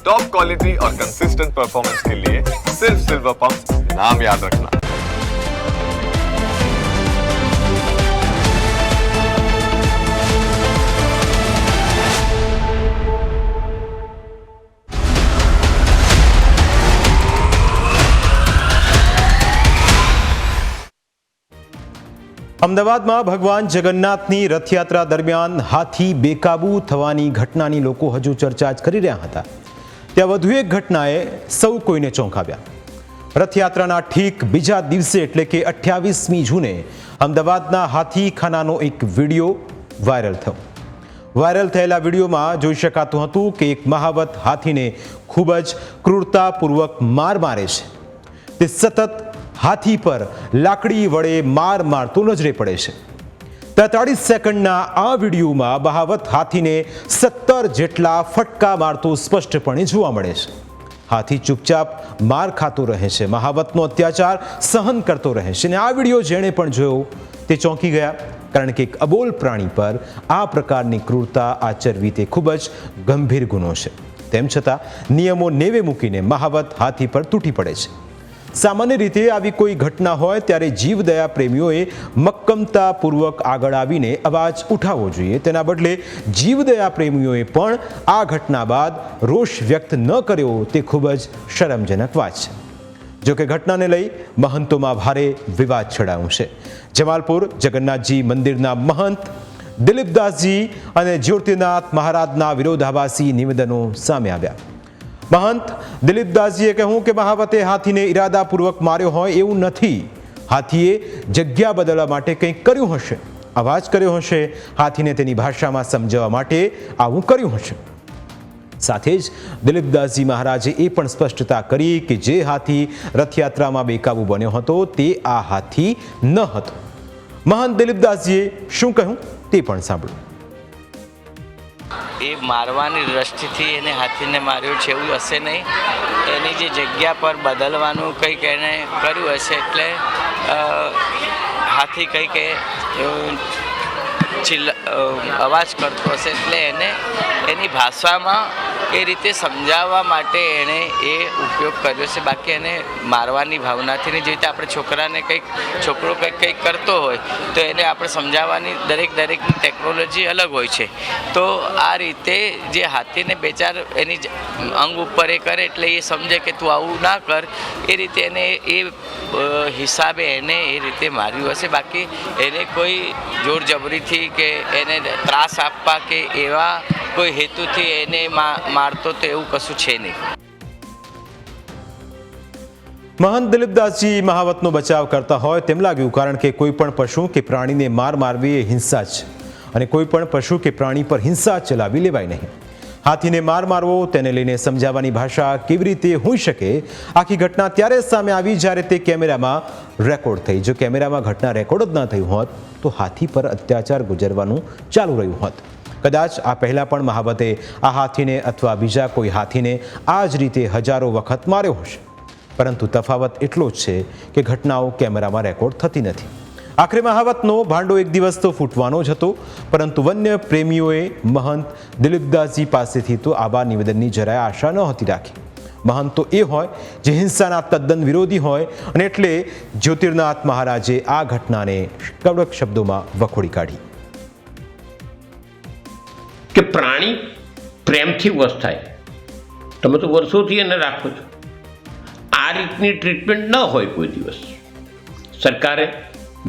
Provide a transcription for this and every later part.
Top quality और consistent performance के लिए सिर्फ सिल्वर पंप नाम याद रखना અમદાવાદમાં ભગવાન જગન્નાથની રથયાત્રા દરમિયાન હાથી બેકાબૂ થવાની ઘટનાની લોકો હજુ ચર્ચા જ કરી રહ્યા હતા ત્યાં વધુ એક ઘટનાએ સૌ કોઈને ચોંકાવ્યા. રથયાત્રાના ઠીક બીજા દિવસે એટલે કે અઠ્યાવીસમી જૂને અમદાવાદના હાથીખાનાનો એક વીડિયો વાયરલ થયો. વાયરલ થયેલા વિડીયોમાં જોઈ શકાતું હતું કે એક મહાવત હાથીને ખૂબ જ ક્રૂરતાપૂર્વક માર મારે છે. તે સતત હાથી પર લાકડી વડે માર મારતો નજરે પડે છે. તેતાળીસ સેકન્ડના આ વિડીયોમાં બહાવત હાથીને સત્તર જેટલા ફટકા મારતો સ્પષ્ટપણે જોવા મળે છે હાથી ચૂપચાપ માર ખાતો રહે છે મહાવતનો અત્યાચાર સહન કરતો રહે છે અને આ વીડિયો જેણે પણ જોયો તે ચોંકી ગયા કારણ કે એક અબોલ પ્રાણી પર આ પ્રકારની ક્રૂરતા આચરવી તે ખૂબ જ ગંભીર ગુનો છે તેમ છતાં નિયમો નેવે મૂકીને મહાવત હાથી પર તૂટી પડે છે સામાન્ય રીતે આવી કોઈ ઘટના હોય ત્યારે જીવદયા પ્રેમીઓએ મક્કમતાપૂર્વક આગળ આવીને અવાજ ઉઠાવવો જોઈએ. તેના બદલે જીવદયા પ્રેમીઓએ પણ આ ઘટના બાદ રોષ વ્યક્ત ન કર્યો તે ખૂબ જ શરમજનક વાત છે. જો કે ઘટનાને લઈ મહંતોમાં ભારે વિવાદ છેડાયો છે. જમાલપુર જગન્નાથજી મંદિરના મહંત દિલીપદાસજી અને જ્યોતિનાથ મહારાજના વિરોધાભાસી નિવેદનો સામે આવ્યા. મહંત દિલીપદાસજીએ કહ્યું કે મહાવતે હાથીને ઈરાદાપૂર્વક માર્યો હોય એવું નથી. હાથીએ જગ્યા બદલવા માટે કંઈક કર્યું હશે. અવાજ કર્યો હશે. હાથીને તેની ભાષામાં સમજાવવા માટે આવું કર્યું હશે. સાથે જ દિલીપદાસજી મહારાજે એ પણ સ્પષ્ટતા કરી કે જે હાથી રથયાત્રામાં બેકાબુ બન્યો હતો તે આ હાથી ન હતો. મહંત દિલીપદાસજીએ શું કહ્યું તે પણ સાંભળ્યું એ મારવાની દ્રષ્ટિથી એને હાથીને માર્યો છે એવું હશે નહીં. એની જે જગ્યા પર બદલવાનું કંઈક એને કર્યું હશે એટલે હાથી કંઈક એ અવાજ કરતો હશે એટલે એને એની ભાષામાં એ રીતે સમજાવવા માટે એણે એ ઉપયોગ કર્યો છે. બાકી એને મારવાની ભાવનાથી નહીં. જે રીતે આપણે છોકરાને કંઈક, છોકરો કંઈક કંઈક કરતો હોય, તો એને આપણે સમજાવવાની દરેક દરેકની ટેકનોલોજી અલગ હોય છે. તો આ રીતે જે હાથીને બે ચાર એની અંગ ઉપર એ કરે એટલે એ સમજે કે તું આવું ના કર. એ રીતે એને એ હિસાબે એને એ રીતે માર્યું હશે. બાકી એને કોઈ જોર જબરીથી કે એને ત્રાસ આપવા કે એવા કોઈ હેતુથી એને મારતો તો એવું કશું છે નહીં. મહંત દિલીપદાસજી મહાવતનો બચાવ કરતા હોય તેમ લાગ્યું, કારણ કે કોઈ પણ પશુ કે પ્રાણીને માર મારવી એ હિંસા છે અને કોઈ પણ પશુ કે પ્રાણી પર હિંસા ચલાવી લેવાય નહીં. હાથીને માર મારવો, તેને લઈને સમજાવવાની ભાષા કેવી રીતે હોઈ શકે, આખી ઘટના ત્યારે જ સામે આવી જ્યારે તે કેમેરામાં રેકોર્ડ થઈ. જો કેમેરામાં ઘટના રેકોર્ડ જ ના થઈ હોત, તો હાથી પર અત્યાચાર ગુજરવાનું ચાલુ રહ્યું હોત. કદાચ આ પહેલાં પણ મહાવતે આ હાથીને અથવા બીજા કોઈ હાથીને આ જ રીતે હજારો વખત માર્યો હશે. પરંતુ તફાવત એટલો જ છે કે ઘટનાઓ કેમેરામાં રેકોર્ડ થતી નથી. આખરે મહાવતનો ભાંડો એક દિવસ તો ફૂટવાનો જ હતો, પરંતુ વન્ય પ્રેમીઓએ મહંત દિલીપદાસજી પાસેથી તો આવા નિવેદનની જરાય આશા નહોતી રાખી. મહંત તો એ હોય જે હિંસાના તદ્દન વિરોધી હોય અને એટલે જ્યોતિર્નાથ મહારાજે આ ઘટનાને કડક શબ્દોમાં વખોડી કાઢી. કે પ્રાણી પ્રેમથી વશ થાય. તમે તો વર્ષોથી એને રાખો છો. આ રીતની ટ્રીટમેન્ટ ન હોય કોઈ દિવસ. સરકારે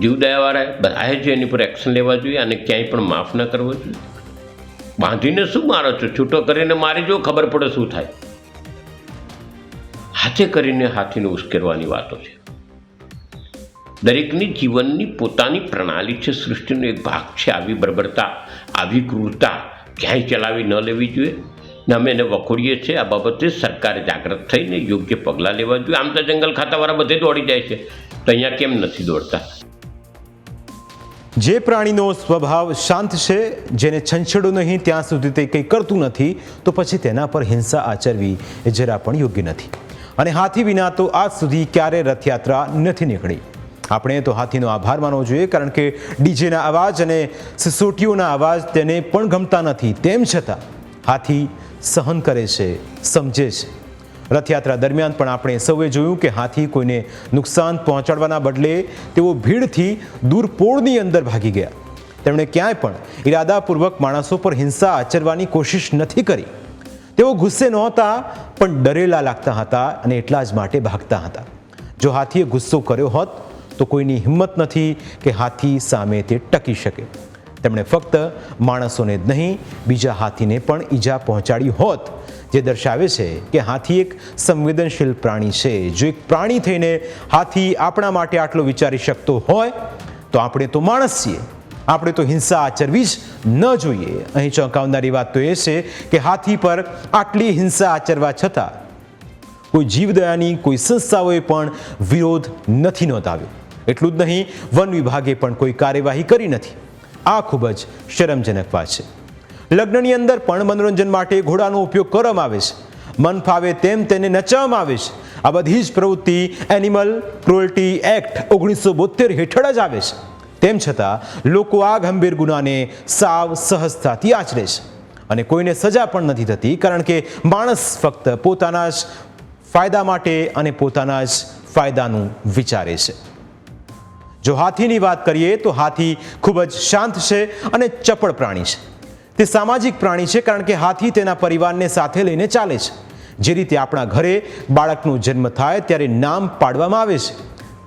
જીવદયાવાળાએ બધાએ જ એની પર એક્શન લેવા જોઈએ અને ક્યાંય પણ માફ ન કરવો જોઈએ. બાંધીને શું મારો છો? છૂટો કરીને મારી જો ખબર પડે શું થાય. હાથે કરીને હાથીને ઉશ્કેરવાની વાતો છે. દરેકની જીવનની પોતાની પ્રણાલી છે, સૃષ્ટિનો એક ભાગ છે. આવી બર્બરતા, આવી ક્રૂરતા ક્યાંય ચલાવી ન લેવી જોઈએ. ને અમે એને વખોડીએ છીએ. આ બાબતે સરકારે જાગૃત થઈને યોગ્ય પગલાં લેવા જોઈએ. આમ તો જંગલ ખાતાવાળા બધે દોડી જાય છે. તો અહીંયા કેમ નથી દોડતા? જે પ્રાણીનો સ્વભાવ શાંત છે, જેને છંછેડો નહીં, ત્યાં સુધી તે કંઈ કરતું નથી, તો પછી તેના પર હિંસા આચરવી એ જરા પણ યોગ્ય નથી. અને હાથી વિના તો આજ સુધી ક્યારે રથયાત્રા નથી નીકળી. આપણે તો હાથીનો આભાર માનવો જોઈએ, કારણ કે ડીજેના અવાજ અને સિસોટીઓના અવાજ તેને પણ ગમતા નથી. તેમ છતાં, હાથી સહન કરે છે, સમજે છે. રથયાત્રા દરમિયાન પણ આપણે સૌએ જોયું કે હાથી કોઈને નુકસાન પહોંચાડવાના બદલે તેઓ ભીડથી દૂર પોળની અંદર ભાગી ગયા. તેમણે ક્યાંય પણ ઈરાદાપૂર્વક માણસો પર હિંસા આચરવાની કોશિશ નથી કરી. તેઓ ગુસ્સે નહોતા, પણ ડરેલા લાગતા હતા અને એટલા જ માટે ભાગતા હતા. જો હાથીએ ગુસ્સો કર્યો હોત તો કોઈની હિંમત નથી કે હાથી સામે તે ટકી શકે. તેમણે ફક્ત માણસોને જ નહીં, બીજા હાથીને પણ ઈજા પહોંચાડી હોત, જે દર્શાવે છે કે હાથી એક સંવેદનશીલ પ્રાણી છે. જો એક પ્રાણી થઈને હાથી આપણા માટે આટલો વિચારી શકતો હોય, તો આપણે તો માણસ છીએ. આપણે તો હિંસા આચરવી જ ન જોઈએ. અહીં ચોંકાવનારી વાત તો એ છે કે હાથી પર આટલી હિંસા આચરવા છતાં કોઈ જીવદયાની કોઈ સંસ્થાઓએ પણ વિરોધ નથી નોંધાવ્યો. એટલું જ નહીં, વન વિભાગે પણ કોઈ કાર્યવાહી કરી નથી. આ ખૂબ જ શરમજનક વાત છે. લગ્નની અંદર પણ મનોરંજન માટે ઘોડાનો ઉપયોગ કરવામાં આવે છે. મન ફાવે તેમ તેને નચાવવામાં આવે છે. આ બધી જ પ્રવૃત્તિ એનિમલ ક્રુઅલ્ટી એક્ટ ઓગણીસો બોતેર હેઠળ જ આવે છે. તેમ છતાં, લોકો આ ગંભીર ગુનાને સાવ સહજતાથી આચરે છે. અને કોઈને સજા પણ નથી થતી, કારણ કે માણસ ફક્ત પોતાના જ ફાયદા માટે અને પોતાના જ ફાયદાનું વિચારે છે. જો હાથીની વાત કરીએ તો હાથી ખૂબ જ શાંત છે અને ચપળ પ્રાણી છે. તે સામાજિક પ્રાણી છે કારણ કે હાથી તેના પરિવારને સાથે લઈને ચાલે છે. જે રીતે આપણા ઘરે બાળકનો જન્મ થાય ત્યારે નામ પાડવામાં આવે છે.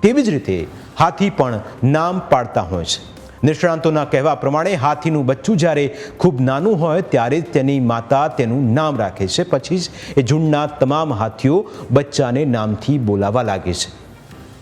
તેવી જ રીતે હાથી પણ નામ પાડતા હોય છે. નિષ્ણાંતોના કહેવા પ્રમાણે હાથીનું બચ્ચું જ્યારે ખૂબ નાનું હોય ત્યારે તેની માતા તેનું નામ રાખે છે. પછી જ એ ઝુંડના તમામ હાથીઓ બચ્ચાને નામથી બોલાવા લાગે છે.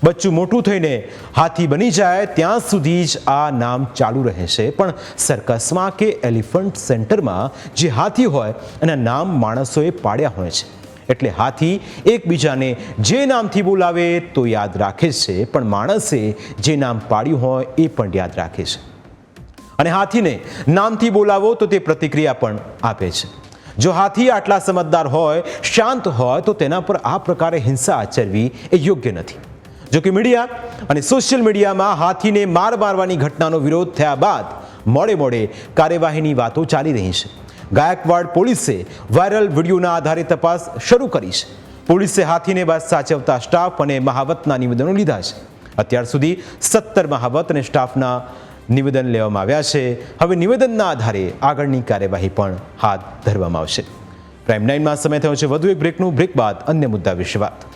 બચ્ચું મોટું થઈને હાથી બની જાય, ત્યાં સુધી જ આ નામ ચાલુ રહે છે પણ સર્કસમાં કે એલિફન્ટ સેન્ટરમાં જે હાથી હોય, એના નામ માણસોએ પાડ્યા હોય છે. એટલે હાથી એકબીજાને જે નામથી બોલાવે તો યાદ રાખે છે, પણ માણસે જે નામ પાડ્યું હોય એ પણ યાદ રાખે છે. અને હાથીને નામથી બોલાવો તો તે પ્રતિક્રિયા પણ આપે છે. જો હાથી આટલા સમજદાર હોય, શાંત હોય, તો તેના પર આ પ્રકારે હિંસા આચરવી એ યોગ્ય નથી. જો કે મીડિયા અને સોશિયલ મીડિયામાં હાથીને માર મારવાની ઘટનાનો વિરોધ થયા બાદ મોડે મોડે કાર્યવાહીની વાતો ચાલી રહી છે. ગાયકવાડ પોલીસે વાયરલ વિડીયોના આધારે તપાસ શરૂ કરી છે. પોલીસે હાથીને બસ સાચવતા સ્ટાફ અને મહાવતના નિવેદનો લીધા છે. અત્યાર સુધી સત્તર મહાવત અને સ્ટાફના નિવેદન લેવામાં આવ્યા છે. હવે નિવેદનના આધારે આગળની કાર્યવાહી પણ હાથ ધરવામાં આવશે. પ્રાઇમ નાઇનમાં સમય થયો છે. વધુ એક બ્રેકનું બ્રેક બાદ અન્ય મુદ્દા વિશે વાત.